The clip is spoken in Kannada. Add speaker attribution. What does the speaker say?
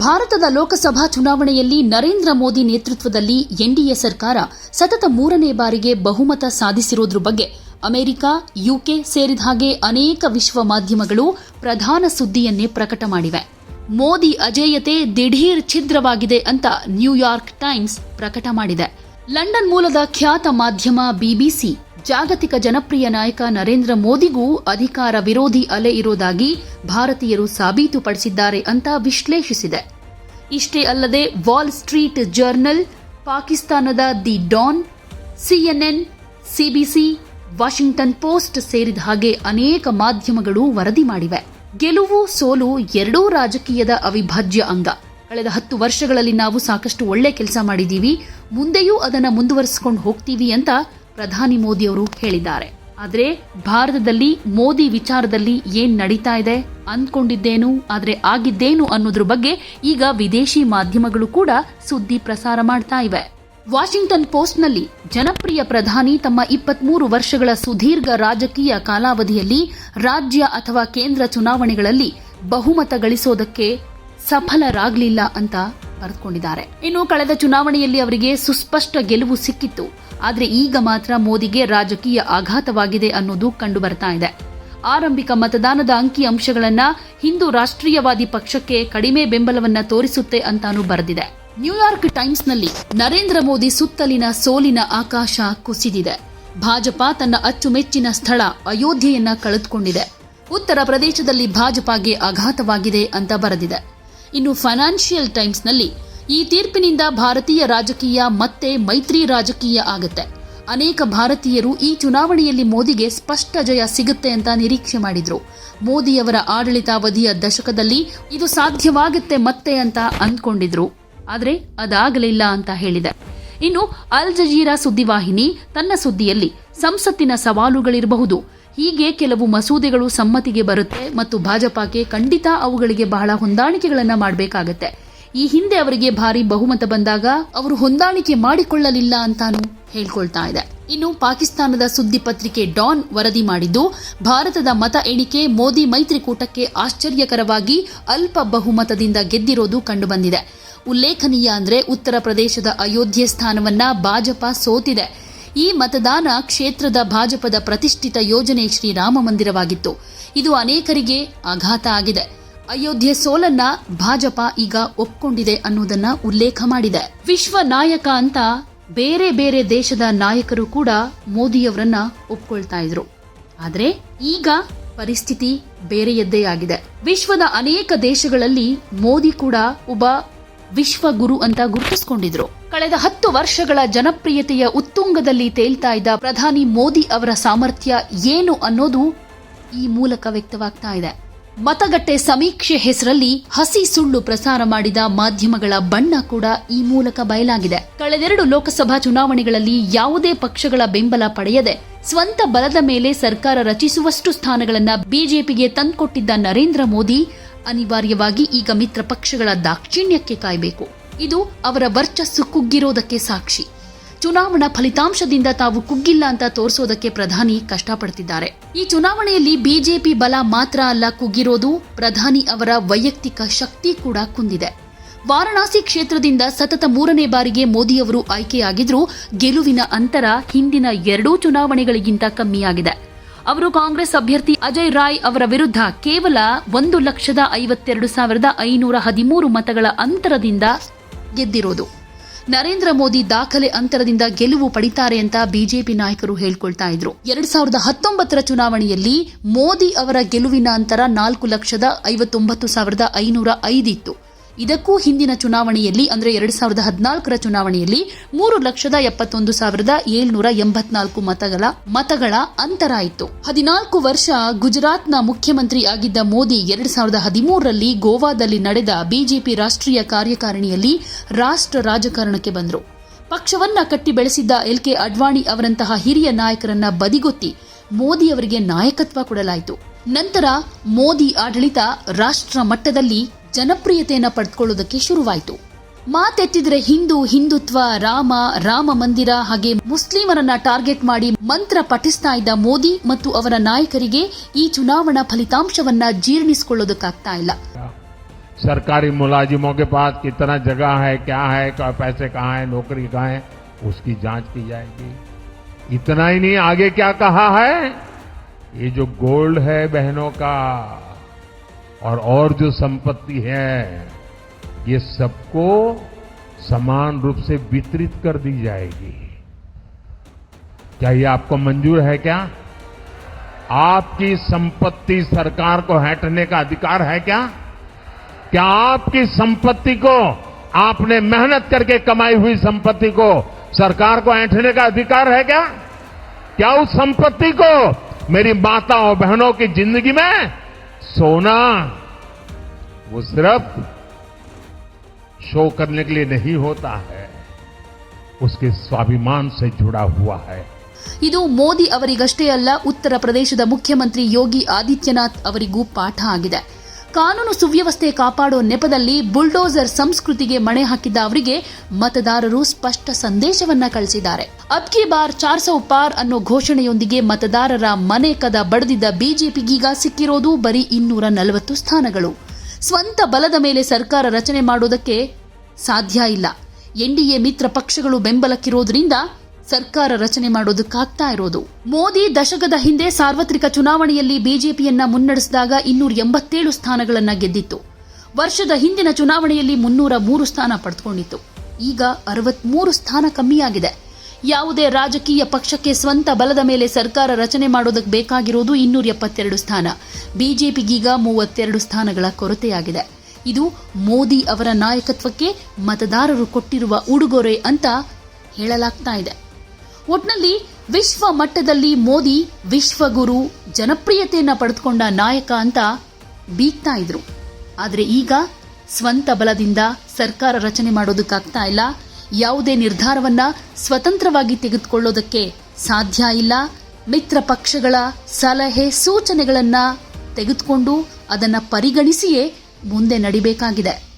Speaker 1: ಭಾರತದ ಲೋಕಸಭಾ ಚುನಾವಣೆಯಲ್ಲಿ ನರೇಂದ್ರ ಮೋದಿ ನೇತೃತ್ವದಲ್ಲಿ ಎನ್ಡಿಎ ಸರ್ಕಾರ ಸತತ ಮೂರನೇ ಬಾರಿಗೆ ಬಹುಮತ ಸಾಧಿಸಿರೋದ್ರ ಬಗ್ಗೆ ಅಮೆರಿಕ, ಯುಕೆ ಸೇರಿದ ಹಾಗೆ ಅನೇಕ ವಿಶ್ವ ಮಾಧ್ಯಮಗಳು ಪ್ರಧಾನ ಸುದ್ದಿಯನ್ನೇ ಪ್ರಕಟ ಮಾಡಿವೆ. ಮೋದಿ ಅಜೇಯತೆ ದಿಢೀರ್ ಛಿದ್ರವಾಗಿದೆ ಅಂತ ನ್ಯೂಯಾರ್ಕ್ ಟೈಮ್ಸ್ ಪ್ರಕಟ ಮಾಡಿದೆ. ಲಂಡನ್ ಮೂಲದ ಖ್ಯಾತ ಮಾಧ್ಯಮ ಬಿಬಿಸಿ ಜಾಗತಿಕ ಜನಪ್ರಿಯ ನಾಯಕ ನರೇಂದ್ರ ಮೋದಿಗೂ ಅಧಿಕಾರ ವಿರೋಧಿ ಅಲೆ ಇರೋದಾಗಿ ಭಾರತೀಯರು ಸಾಬೀತುಪಡಿಸಿದ್ದಾರೆ ಅಂತ ವಿಶ್ಲೇಷಿಸಿದೆ. ಇಷ್ಟೇ ಅಲ್ಲದೆ ವಾಲ್ ಸ್ಟ್ರೀಟ್ ಜರ್ನಲ್, ಪಾಕಿಸ್ತಾನದ the Dawn CNN CBC Washington Post ಸೇರಿದ ಹಾಗೆ ಅನೇಕ ಮಾಧ್ಯಮಗಳು ವರದಿ ಮಾಡಿವೆ. ಗೆಲುವು ಸೋಲು ಎರಡೂ ರಾಜಕೀಯದ ಅವಿಭಾಜ್ಯ ಅಂಗ. ಕಳೆದ ಹತ್ತು ವರ್ಷಗಳಲ್ಲಿ ನಾವು ಸಾಕಷ್ಟು ಒಳ್ಳೆ ಕೆಲಸ ಮಾಡಿದ್ದೀವಿ, ಮುಂದೆಯೂ ಅದನ್ನು ಮುಂದುವರಿಸಿಕೊಂಡು ಹೋಗ್ತೀವಿ ಅಂತ ಪ್ರಧಾನಿ ಮೋದಿ ಅವರು ಹೇಳಿದ್ದಾರೆ. ಆದರೆ ಭಾರತದಲ್ಲಿ ಮೋದಿ ವಿಚಾರದಲ್ಲಿ ಏನ್ ನಡೀತಾ ಇದೆ ಅಂದ್ಕೊಂಡಿದ್ದೇನು, ಆದರೆ ಆಗಿದ್ದೇನು ಅನ್ನೋದ್ರ ಬಗ್ಗೆ ಈಗ ವಿದೇಶಿ ಮಾಧ್ಯಮಗಳು ಕೂಡ ಸುದ್ದಿ ಪ್ರಸಾರ ಮಾಡ್ತಾ ಇವೆ. ವಾಷಿಂಗ್ಟನ್ ಪೋಸ್ಟ್ನಲ್ಲಿ ಜನಪ್ರಿಯ ಪ್ರಧಾನಿ ತಮ್ಮ ಇಪ್ಪತ್ಮೂರು ವರ್ಷಗಳ ಸುದೀರ್ಘ ರಾಜಕೀಯ ಕಾಲಾವಧಿಯಲ್ಲಿ ರಾಜ್ಯ ಅಥವಾ ಕೇಂದ್ರ ಚುನಾವಣೆಗಳಲ್ಲಿ ಬಹುಮತ ಗಳಿಸೋದಕ್ಕೆ ಸಫಲರಾಗಲಿಲ್ಲ ಅಂತ ಬರೆದುಕೊಂಡಿದ್ದಾರೆ. ಇನ್ನು ಕಳೆದ ಚುನಾವಣೆಯಲ್ಲಿ ಅವರಿಗೆ ಸುಸ್ಪಷ್ಟ ಗೆಲುವು ಸಿಕ್ಕಿತ್ತು. ಆದರೆ ಈಗ ಮಾತ್ರ ಮೋದಿಗೆ ರಾಜಕೀಯ ಆಘಾತವಾಗಿದೆ ಅನ್ನೋದು ಕಂಡು ಬರ್ತಾ ಇದೆ. ಆರಂಭಿಕ ಮತದಾನದ ಅಂಕಿ ಅಂಶಗಳನ್ನ ಹಿಂದೂ ರಾಷ್ಟ್ರೀಯವಾದಿ ಪಕ್ಷಕ್ಕೆ ಕಡಿಮೆ ಬೆಂಬಲವನ್ನ ತೋರಿಸುತ್ತೆ ಅಂತಾನೂ ಬರೆದಿದೆ. ನ್ಯೂಯಾರ್ಕ್ ಟೈಮ್ಸ್ನಲ್ಲಿ ನರೇಂದ್ರ ಮೋದಿ ಸುತ್ತಲಿನ ಸೋಲಿನ ಆಕಾಶ ಕುಸಿದಿದೆ. ಭಾಜಪಾ ತನ್ನ ಅಚ್ಚುಮೆಚ್ಚಿನ ಸ್ಥಳ ಅಯೋಧ್ಯೆಯನ್ನ ಕಳೆದುಕೊಂಡಿದೆ. ಉತ್ತರ ಪ್ರದೇಶದಲ್ಲಿ ಭಾಜಪಾಗೆ ಆಘಾತವಾಗಿದೆ ಅಂತ ಬರೆದಿದೆ. ಇನ್ನು ಫೈನಾನ್ಷಿಯಲ್ ಟೈಮ್ಸ್ನಲ್ಲಿ ಈ ತೀರ್ಪಿನಿಂದ ಭಾರತೀಯ ರಾಜಕೀಯ ಮತ್ತೆ ಮೈತ್ರಿ ರಾಜಕೀಯ ಆಗುತ್ತೆ. ಅನೇಕ ಭಾರತೀಯರು ಈ ಚುನಾವಣೆಯಲ್ಲಿ ಮೋದಿಗೆ ಸ್ಪಷ್ಟ ಜಯ ಸಿಗುತ್ತೆ ಅಂತ ನಿರೀಕ್ಷೆ ಮಾಡಿದ್ರು. ಮೋದಿಯವರ ಆಡಳಿತಾವಧಿಯ ದಶಕದಲ್ಲಿ ಇದು ಸಾಧ್ಯವಾಗುತ್ತೆ ಮತ್ತೆ ಅಂತ ಅಂದ್ಕೊಂಡಿದ್ರು. ಆದರೆ ಅದಾಗಲಿಲ್ಲ ಅಂತ ಹೇಳಿದೆ. ಇನ್ನು ಅಲ್ ಜಜೀರಾ ಸುದ್ದಿವಾಹಿನಿ ತನ್ನ ಸುದ್ದಿಯಲ್ಲಿ ಸಂಸತ್ತಿನ ಸವಾಲುಗಳಿರಬಹುದು. ಹೀಗೆ ಕೆಲವು ಮಸೂದೆಗಳು ಸಮ್ಮತಿಗೆ ಬರುತ್ತೆ ಮತ್ತು ಭಾಜಪಾಕ್ಕೆ ಖಂಡಿತ ಅವುಗಳಿಗೆ ಬಹಳ ಹೊಂದಾಣಿಕೆಗಳನ್ನು ಮಾಡಬೇಕಾಗತ್ತೆ. ಈ ಹಿಂದೆ ಅವರಿಗೆ ಭಾರಿ ಬಹುಮತ ಬಂದಾಗ ಅವರು ಹೊಂದಾಣಿಕೆ ಮಾಡಿಕೊಳ್ಳಲಿಲ್ಲ ಅಂತಾನು ಹೇಳ್ಕೊಳ್ತಾ ಇದೆ. ಇನ್ನು ಪಾಕಿಸ್ತಾನದ ಸುದ್ದಿ ಪತ್ರಿಕೆ ಡಾನ್ ವರದಿ ಮಾಡಿದ್ದು, ಭಾರತದ ಮತ ಎಣಿಕೆ ಮೋದಿ ಮೈತ್ರಿಕೂಟಕ್ಕೆ ಆಶ್ಚರ್ಯಕರವಾಗಿ ಅಲ್ಪ ಬಹುಮತದಿಂದ ಗೆದ್ದಿರೋದು ಕಂಡುಬಂದಿದೆ. ಉಲ್ಲೇಖನೀಯ ಅಂದ್ರೆ ಉತ್ತರ ಪ್ರದೇಶದ ಅಯೋಧ್ಯೆ ಸ್ಥಾನವನ್ನ ಭಾಜಪ ಸೋತಿದೆ. ಈ ಮತದಾನ ಕ್ಷೇತ್ರದ ಭಾಜಪದ ಪ್ರತಿಷ್ಠಿತ ಯೋಜನೆ ಶ್ರೀರಾಮ ಮಂದಿರವಾಗಿತ್ತು. ಇದು ಅನೇಕರಿಗೆ ಆಘಾತ ಆಗಿದೆ. ಅಯೋಧ್ಯೆ ಸೋಲನ್ನ ಭಾಜಪ ಈಗ ಒಪ್ಕೊಂಡಿದೆ ಅನ್ನೋದನ್ನ ಉಲ್ಲೇಖ ಮಾಡಿದೆ. ವಿಶ್ವ ನಾಯಕ ಅಂತ ಬೇರೆ ಬೇರೆ ದೇಶದ ನಾಯಕರು ಕೂಡ ಮೋದಿಯವರನ್ನ ಒಪ್ಕೊಳ್ತಾ ಇದ್ರು. ಆದರೆ ಈಗ ಪರಿಸ್ಥಿತಿ ಬೇರೆಯದ್ದೇ ಆಗಿದೆ. ವಿಶ್ವದ ಅನೇಕ ದೇಶಗಳಲ್ಲಿ ಮೋದಿ ಕೂಡ ಒಬ್ಬ ವಿಶ್ವಗುರು ಅಂತ ಗುರುತಿಸಿಕೊಂಡಿದ್ರು. ಕಳೆದ ಹತ್ತು ವರ್ಷಗಳ ಜನಪ್ರಿಯತೆಯ ಉತ್ತುಂಗದಲ್ಲಿ ತೇಲ್ತಾ ಇದ್ದ ಪ್ರಧಾನಿ ಮೋದಿ ಅವರ ಸಾಮರ್ಥ್ಯ ಏನು ಅನ್ನೋದು ಈ ಮೂಲಕ ವ್ಯಕ್ತವಾಗ್ತಾ ಇದೆ. ಮತಗಟ್ಟೆ ಸಮೀಕ್ಷೆ ಹೆಸರಲ್ಲಿ ಹಸಿ ಸುಳ್ಳು ಪ್ರಸಾರ ಮಾಡಿದ ಮಾಧ್ಯಮಗಳ ಬಣ್ಣ ಕೂಡ ಈ ಮೂಲಕ ಬಯಲಾಗಿದೆ. ಕಳೆದೆರಡು ಲೋಕಸಭಾ ಚುನಾವಣೆಗಳಲ್ಲಿ ಯಾವುದೇ ಪಕ್ಷಗಳ ಬೆಂಬಲ ಪಡೆಯದೆ ಸ್ವಂತ ಬಲದ ಮೇಲೆ ಸರ್ಕಾರ ರಚಿಸುವಷ್ಟು ಸ್ಥಾನಗಳನ್ನು ಬಿಜೆಪಿಗೆ ತಂದುಕೊಟ್ಟಿದ್ದ ನರೇಂದ್ರ ಮೋದಿ ಅನಿವಾರ್ಯವಾಗಿ ಈಗ ಮಿತ್ರ ಪಕ್ಷಗಳ ದಾಕ್ಷಿಣ್ಯಕ್ಕೆ ಕಾಯಬೇಕು. ಇದು ಅವರ ವರ್ಚಸ್ಸು ಕುಗ್ಗಿರೋದಕ್ಕೆ ಸಾಕ್ಷಿ. ಚುನಾವಣಾ ಫಲಿತಾಂಶದಿಂದ ತಾವು ಕುಗ್ಗಿಲ್ಲ ಅಂತ ತೋರಿಸೋದಕ್ಕೆ ಪ್ರಧಾನಿ ಕಷ್ಟಪಡ್ತಿದ್ದಾರೆ. ಈ ಚುನಾವಣೆಯಲ್ಲಿ ಬಿಜೆಪಿ ಬಲ ಮಾತ್ರ ಅಲ್ಲ ಕುಗ್ಗಿರೋದು, ಪ್ರಧಾನಿ ಅವರ ವೈಯಕ್ತಿಕ ಶಕ್ತಿ ಕೂಡ ಕುಂದಿದೆ. ವಾರಣಾಸಿ ಕ್ಷೇತ್ರದಿಂದ ಸತತ ಮೂರನೇ ಬಾರಿಗೆ ಮೋದಿಯವರು ಆಯ್ಕೆಯಾಗಿದ್ರೂ, ಗೆಲುವಿನ ಅಂತರ ಹಿಂದಿನ ಎರಡೂ ಚುನಾವಣೆಗಳಿಗಿಂತ ಕಮ್ಮಿಯಾಗಿದೆ. ಅವರು ಕಾಂಗ್ರೆಸ್ ಅಭ್ಯರ್ಥಿ ಅಜಯ್ ರಾಯ್ ಅವರ ವಿರುದ್ಧ ಕೇವಲ ಒಂದು ಲಕ್ಷದ ಐವತ್ತೆರಡು ಸಾವಿರದ ಐನೂರ ಹದಿಮೂರು ಮತಗಳ ಅಂತರದಿಂದ ಗೆದ್ದಿರೋದು. ನರೇಂದ್ರ ಮೋದಿ ದಾಖಲೆ ಅಂತರದಿಂದ ಗೆಲುವು ಪಡಿತಾರೆ ಅಂತ ಬಿಜೆಪಿ ನಾಯಕರು ಹೇಳ್ಕೊಳ್ತಾ ಇದ್ರು. ಎರಡ್ ಸಾವಿರದ ಹತ್ತೊಂಬತ್ತರ ಚುನಾವಣೆಯಲ್ಲಿ ಮೋದಿ ಅವರ ಗೆಲುವಿನ ಅಂತರ ನಾಲ್ಕು ಲಕ್ಷದ ಐವತ್ತೊಂಬತ್ತು ಸಾವಿರದ ಐನೂರ ಐದಿತ್ತು ಇದಕ್ಕೂ ಹಿಂದಿನ ಚುನಾವಣೆಯಲ್ಲಿ, ಅಂದರೆ ಎರಡು ಸಾವಿರದ ಹದಿನಾಲ್ಕರ ಚುನಾವಣೆಯಲ್ಲಿ ಮೂರು ಲಕ್ಷದ ಎಪ್ಪತ್ತೊಂದು ಸಾವಿರದ ಏಳ್ನೂರ ಎಂಬತ್ನಾಲ್ಕು ಮತಗಳ ಮತಗಳ ಅಂತರ ಇತ್ತು. ಹದಿನಾಲ್ಕು ವರ್ಷ ಗುಜರಾತ್ನ ಮುಖ್ಯಮಂತ್ರಿ ಆಗಿದ್ದ ಮೋದಿ ಎರಡು ಸಾವಿರದ ಹದಿಮೂರರಲ್ಲಿ ಗೋವಾದಲ್ಲಿ ನಡೆದ ಬಿಜೆಪಿ ರಾಷ್ಟ್ರೀಯ ಕಾರ್ಯಕಾರಿಣಿಯಲ್ಲಿ ರಾಷ್ಟ್ರ ರಾಜಕಾರಣಕ್ಕೆ ಬಂದರು. ಪಕ್ಷವನ್ನ ಕಟ್ಟಿ ಬೆಳೆಸಿದ್ದ ಎಲ್ ಕೆ ಅಡ್ವಾಣಿ ಅವರಂತಹ ಹಿರಿಯ ನಾಯಕರನ್ನ ಬದಿಗೊತ್ತಿ ಮೋದಿ ಅವರಿಗೆ ನಾಯಕತ್ವ ಕೊಡಲಾಯಿತು. ನಂತರ ಮೋದಿ ಆಡಳಿತ ರಾಷ್ಟ್ರ ಮಟ್ಟದಲ್ಲಿ ಜನಪ್ರಿಯತೆಯನ್ನ ಪಡೆದುಕೊಳ್ಳೋದಕ್ಕೆ ಶುರುವಾಯಿತು ಮಾತೆತ್ತಿದ್ರೆ ಹಿಂದೂ ಹಿಂದುತ್ವ ರಾಮ ರಾಮ ಮಂದಿರ ಹಾಗೆ ಮುಸ್ಲಿಮರನ್ನ ಟಾರ್ಗೆಟ್ ಮಾಡಿ ಮಂತ್ರ ಪಠಿಸ್ತಾ ಇದ್ದ ಮೋದಿ ಮತ್ತು ಅವರ ನಾಯಕರಿಗೆ ಈ ಚುನಾವಣಾ ಫಲಿತಾಂಶವನ್ನ ಜೀರ್ಣಿಸಿಕೊಳ್ಳೋದಕ್ಕಾಗ್ತಾ ಇಲ್ಲ
Speaker 2: सरकारी मुलाजिमों के पास कितना जगह है क्या है क्या पैसे कहाँ है नौकरी कहाँ है उसकी जांच की जाएगी इतना ही नहीं आगे क्या कहा है ये जो गोल्ड है बहनों का और और जो संपत्ति है, ये सबको समान रूप से वितरित कर दी जाएगी। क्या ये आपको मंजूर है क्या? आपकी संपत्ति सरकार को हटने का अधिकार है क्या? क्या आपकी संपत्ति को आपने मेहनत करके कमाई हुई संपत्ति को सरकार को ऐंठने का अधिकार है क्या? क्या उस संपत्ति को मेरी माताओं बहनों की ज़िंदगी में सोना वो सिर्फ शो करने के लिए नहीं होता है उसके स्वाभिमान से जुड़ा हुआ है
Speaker 1: ಇದು ಮೋದಿ ಅವರಿಗಷ್ಟೇ ಅಲ್ಲ ಉತ್ತರ ಪ್ರದೇಶದ ಮುಖ್ಯಮಂತ್ರಿ ಯೋಗಿ ಆದಿತ್ಯನಾಥ್ ಅವರಿಗೂ ಪಾಠ ಆಗಿದೆ ಕಾನೂನು ಸುವ್ಯವಸ್ಥೆ ಕಾಪಾಡೋ ನೆಪದಲ್ಲಿ ಬುಲ್ಡೋಸರ್ ಸಂಸ್ಕೃತಿಗೆ ಮಣೆ ಹಾಕಿದ್ದ ಅವರಿಗೆ ಮತದಾರರು ಸ್ಪಷ್ಟ ಸಂದೇಶವನ್ನ ಕಳಿಸಿದ್ದಾರೆ. ಅಬ್ಕಿ ಬಾರ್ ಚಾರ್ ಸೌ ಪಾರ್ ಅನ್ನೋ ಘೋಷಣೆಯೊಂದಿಗೆ ಮತದಾರರ ಮನೆ ಕದ ಬಡಿದಿದ್ದ ಬಿಜೆಪಿಗೀಗ ಸಿಕ್ಕಿರೋದು ಬರೀ ಇನ್ನೂರ ನಲವತ್ತು ಸ್ಥಾನಗಳು. ಸ್ವಂತ ಬಲದ ಮೇಲೆ ಸರ್ಕಾರ ರಚನೆ ಮಾಡೋದಕ್ಕೆ ಸಾಧ್ಯ ಇಲ್ಲ. ಎನ್ಡಿಎ ಮಿತ್ರ ಪಕ್ಷಗಳು ಬೆಂಬಲಕ್ಕಿರೋದ್ರಿಂದ ಸರ್ಕಾರ ರಚನೆ ಮಾಡೋದಕ್ಕಾಗ್ತಾ ಇರೋದು. ಮೋದಿ ದಶಕದ ಹಿಂದೆ ಸಾರ್ವತ್ರಿಕ ಚುನಾವಣೆಯಲ್ಲಿ ಬಿಜೆಪಿಯನ್ನ ಮುನ್ನಡೆಸಿದಾಗ ಇನ್ನೂರ ಎಂಬತ್ತೇಳು ಸ್ಥಾನಗಳನ್ನ ಗೆದ್ದಿತ್ತು. ವರ್ಷದ ಹಿಂದಿನ ಚುನಾವಣೆಯಲ್ಲಿ ಮುನ್ನೂರ ಮೂರು ಸ್ಥಾನ ಪಡೆದುಕೊಂಡಿತ್ತು ಈಗ ಅರವತ್ಮೂರು ಸ್ಥಾನ ಕಮ್ಮಿಯಾಗಿದೆ. ಯಾವುದೇ ರಾಜಕೀಯ ಪಕ್ಷಕ್ಕೆ ಸ್ವಂತ ಬಲದ ಮೇಲೆ ಸರ್ಕಾರ ರಚನೆ ಮಾಡೋದಕ್ಕೆ ಬೇಕಾಗಿರೋದು ಇನ್ನೂರ ಎಪ್ಪತ್ತೆರಡು ಸ್ಥಾನ. ಬಿಜೆಪಿಗೀಗ ಮೂವತ್ತೆರಡು ಸ್ಥಾನಗಳ ಕೊರತೆಯಾಗಿದೆ. ಇದು ಮೋದಿ ಅವರ ನಾಯಕತ್ವಕ್ಕೆ ಮತದಾರರು ಕೊಟ್ಟಿರುವ ಉಡುಗೊರೆ ಅಂತ ಹೇಳಲಾಗ್ತಾ ಇದೆ. ಒಟ್ನಲ್ಲಿ ವಿಶ್ವ ಮಟ್ಟದಲ್ಲಿ ಮೋದಿ ವಿಶ್ವಗುರು ಜನಪ್ರಿಯತೆಯನ್ನು ಪಡೆದುಕೊಂಡ ನಾಯಕ ಅಂತ ಬೀಗ್ತಾ ಇದ್ರು. ಆದರೆ ಈಗ ಸ್ವಂತ ಬಲದಿಂದ ಸರ್ಕಾರ ರಚನೆ ಮಾಡೋದಕ್ಕಾಗ್ತಾ ಇಲ್ಲ. ಯಾವುದೇ ನಿರ್ಧಾರವನ್ನ ಸ್ವತಂತ್ರವಾಗಿ ತೆಗೆದುಕೊಳ್ಳೋದಕ್ಕೆ ಸಾಧ್ಯ ಇಲ್ಲ. ಮಿತ್ರ ಪಕ್ಷಗಳ ಸಲಹೆ ಸೂಚನೆಗಳನ್ನು ತೆಗೆದುಕೊಂಡು ಅದನ್ನ ಪರಿಗಣಿಸಿಯೇ ಮುಂದೆ ನಡಿಬೇಕಾಗಿದೆ.